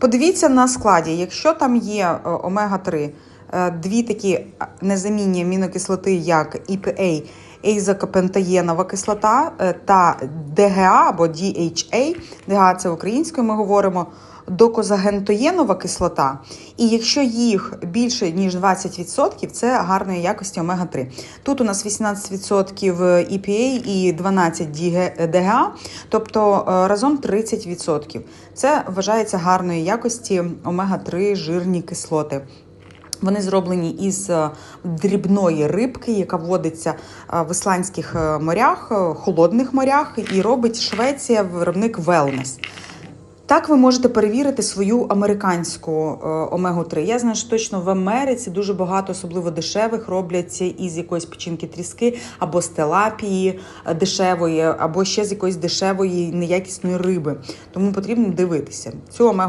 Подивіться на складі, якщо там є е, омега-3, е, дві такі незамінні амінокислоти, як EPA, ейзокапентаєнова кислота е, та DHA або DHA, DHA це українською ми говоримо, докозагентоєнова кислота. І якщо їх більше ніж 20%, це гарної якості омега-3. Тут у нас 18% EPA і 12% DHA, тобто е, разом 30%. Це вважається гарної якості омега-3 жирні кислоти. Вони зроблені із е, дрібної рибки, яка водиться е, в ісландських е, морях, холодних морях, і робить Швеція виробник Wellness. Так ви можете перевірити свою американську е, омегу-3. Я знаю, що точно в Америці дуже багато, особливо дешевих, роблять із якоїсь печінки тріски або з телапії дешевої, або ще з якоїсь дешевої неякісної риби. Тому потрібно дивитися. Цю омегу